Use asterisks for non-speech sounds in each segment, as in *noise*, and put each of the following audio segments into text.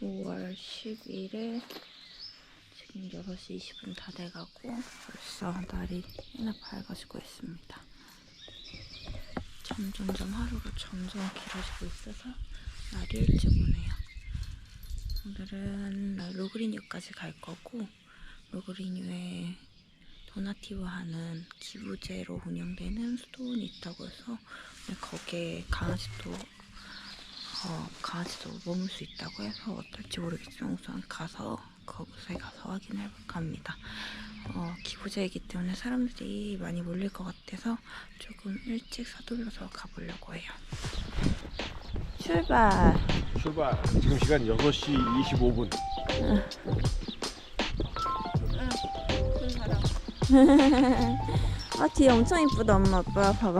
5월 10일에 지금 6시 20분 다 돼가고 벌써 날이 꽤나 밝아지고 있습니다. 점점점 하루가 점점 길어지고 있어서 날이 일찍 오네요. 오늘은 로그리뉴까지 갈 거고 로그리뉴에 도나티브 하는 기부제로 운영되는 수도원이 있다고 해서 거기에 강아지도 어, 강아지도 머물 수 있다고 해서 어떨지 모르겠지만 우선 가서 그곳에 가서 확인해 볼까 합니다. 어, 기부제이기 때문에 사람들이 많이 몰릴 것 같아서 조금 일찍 서둘러서 가보려고 해요. 출발! 출발. 지금 시간 6시 25분. 아 뒤에 엄청 이쁘다 엄마 아빠 봐봐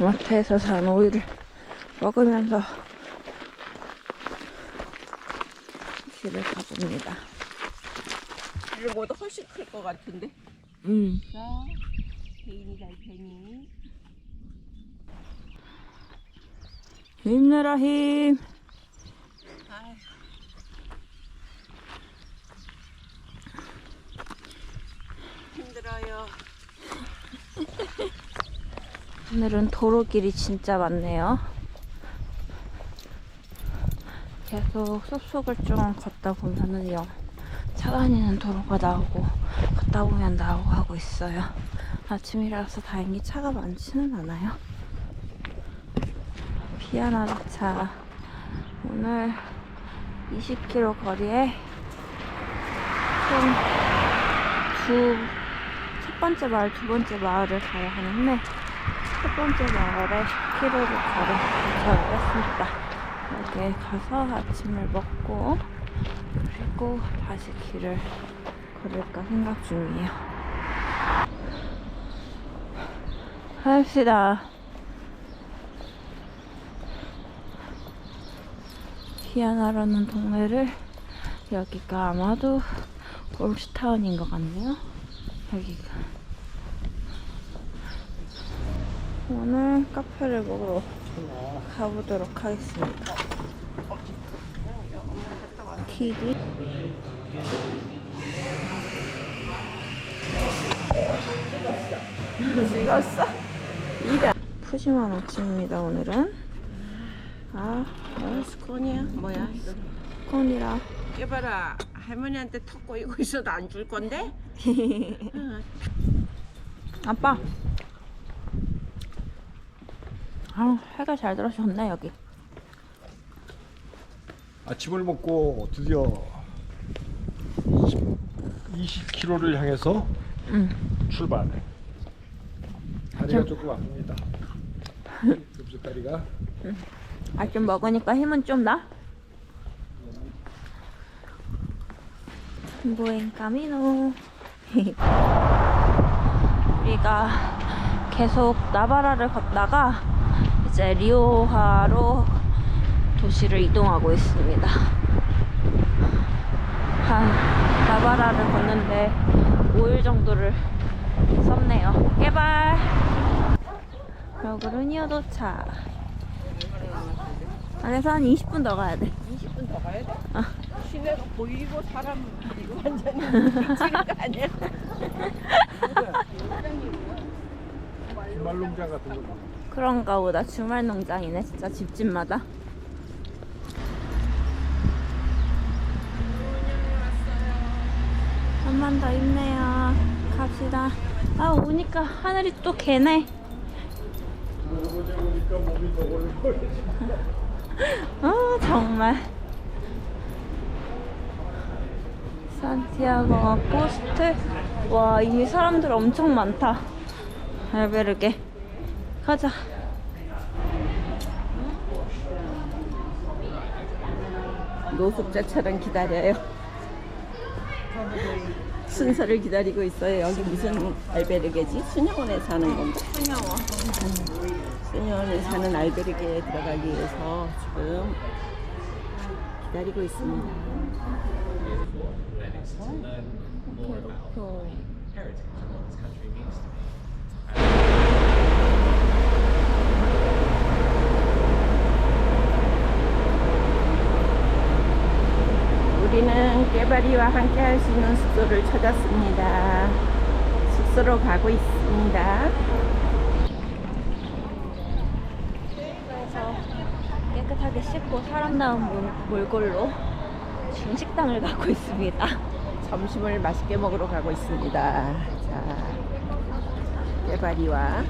마트에서 산 오이를 먹으면서 길을 가봅니다. 이거보다 훨씬 클 것 같은데. 음. 자, 개인이다, 개인. 힘내라 힘. 아휴. 힘들어요. 오늘은 도로길이 진짜 많네요. 계속 숲속을 좀 걷다 보면은요. 차 다니는 도로가 나오고 걷다 보면 나오고 하고 있어요. 아침이라서 다행히 차가 많지는 않아요. 피아나라 차. 오늘 20km 거리에 총두 첫 번째 마을, 두 번째 마을을 가야 하는데 첫 번째 마을에 10km를 걸어 도착을 했습니다. 여기에 가서 아침을 먹고 그리고 다시 길을 걸을까 생각 중이에요. 합시다. 피아나라는 동네를 여기가 아마도 올스타운인 것 같네요. 여기가. 오늘 카페를 먹으러 가보도록 하겠습니다. 키디. 찍었어? 이다. 푸짐한 아침입니다, 오늘은. 아, 어, 스콘이야? 뭐야? 이거? 콘이라. 깨봐라. 할머니한테 턱 꼬이고 있어도 안 줄 건데? 응. *laughs* 아빠. 아, 해가 잘 들어오셨네, 여기. 아침을 먹고 드디어 20km를 향해서 응. 출발. 다리가 조금 아픕니다. 급수 다리가. 아침 먹으니까 힘은 좀 나? 부엔 까미노 *laughs* 우리가 계속 나바라를 걷다가 이제 리오하로 도시를 이동하고 있습니다 한 나바라를 걷는데 5일 정도를 썼네요 개발 러그루니오 도착 안에서 한 20분 더 가야 돼. 20분 더 가야 돼? 어. 시내가 보이고 사람 이거 완전히 미치는 거 아니야? *laughs* *laughs* 말농장 같은 거. 그런가 보다. 주말 농장이네, 진짜 집집마다. 한번더 힘내요. 갑시다. 아, 오니까 하늘이 또 개네. *laughs* 아, 정말. 산티아고가 포스트. 와, 이미 사람들 엄청 많다. 알베르게. 가자. 노숙자처럼 기다려요. 순서를 기다리고 있어요. 여기 무슨 알베르게지? 수녀원에 사는 건가? 수녀원. 수녀원에 사는 알베르게에 들어가기 위해서 지금 기다리고 있습니다. 우리는 깨바리와 함께 할 수 있는 숙소를 찾았습니다. 숙소로 가고 있습니다. 그래서 깨끗하게 씻고 사람 나온 물, 몰골로 중식당을 가고 있습니다. 점심을 맛있게 먹으러 가고 있습니다. 자, 깨바리와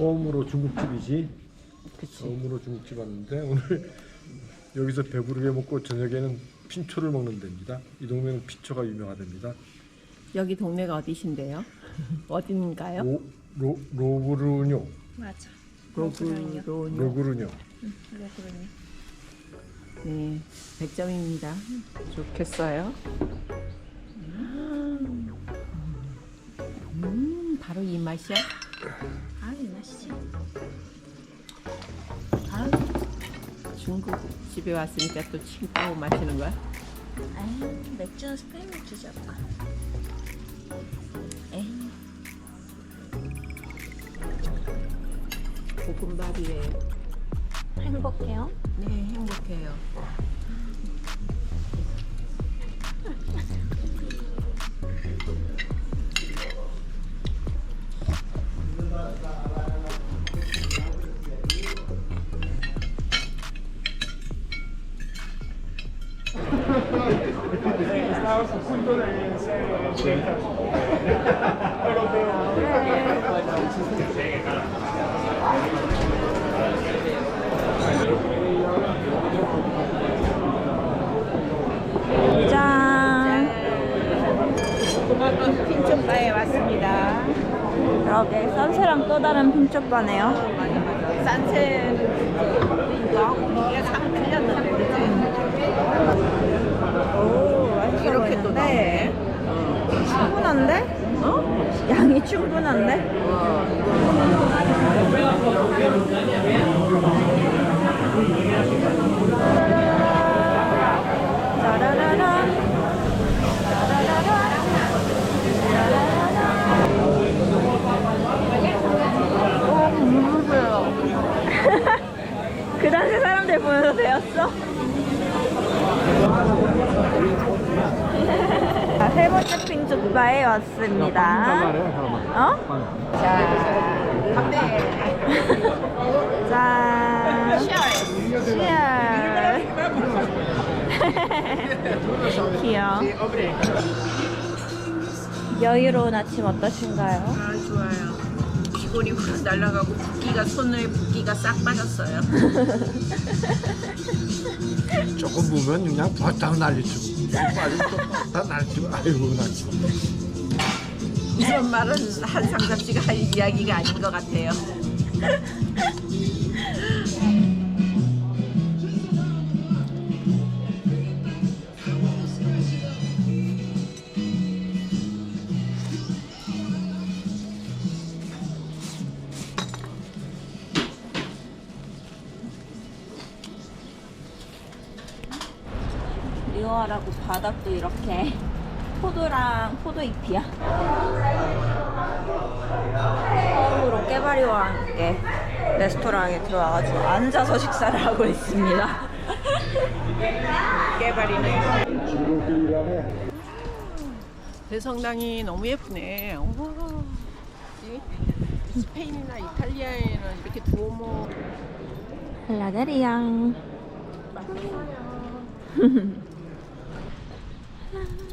처음으로 중국집이지. 그치. 처음으로 중국집 왔는데 오늘 *laughs* 여기서 배부르게 먹고 저녁에는 핀초를 먹는 데입니다. 이 동네는 핀초가 유명하답니다. 여기 동네가 어디신데요? *laughs* 어딘가요? 로, 로, 로그르뇨. 맞아. 로그로뇨. 로그르뇨. 로그르뇨. 네, 100점입니다. 좋겠어요. 음, 바로 이 맛이야? 아, 이 맛이지. 중국 집에 왔으니까 또 칭따오 마시는 거야? 아유, 맥주는 스페인 맥주지, 아빠. 에이, 볶음밥이에요. 행복해요? 네, 행복해요. *laughs* 짠. 핀초바에 왔습니다. 그러게, 산세랑 또 다른 핀초바네요. 산채는 이거 이게 상 틀렸는데? 보이는데. 나오네. 충분한데? 어? 양이 충분한데? 짜라라라. *laughs* 그 당시 사람들 보면서 배웠어? 자, 세 번째 핀족바에 왔습니다. 어? 자. Cheers. *laughs* Cheers. 귀여워. 여유로운 아침 어떠신가요? 아, 좋아요. 피골이 확 *laughs* 날아가고 붓기가 손에 붓기가 싹 빠졌어요. *laughs* 조금 보면 그냥 바짝 난리치고 빠지고 다 난리치고 아이고 난리치고 이런 말은 한상섭 씨가 할 이야기가 아닌 것 같아요. *laughs* 리오하라고 바닥도 이렇게 포도랑 포도 잎이야. 처음으로 깨바리와 함께 레스토랑에 들어와가지고 앉아서 식사를 하고 있습니다. *laughs* 중국길이라네 대성당이 너무 예쁘네. 우와. 이 스페인이나 이탈리아에는 이렇게 두오모 라데리앙. 깨발 이. *laughs*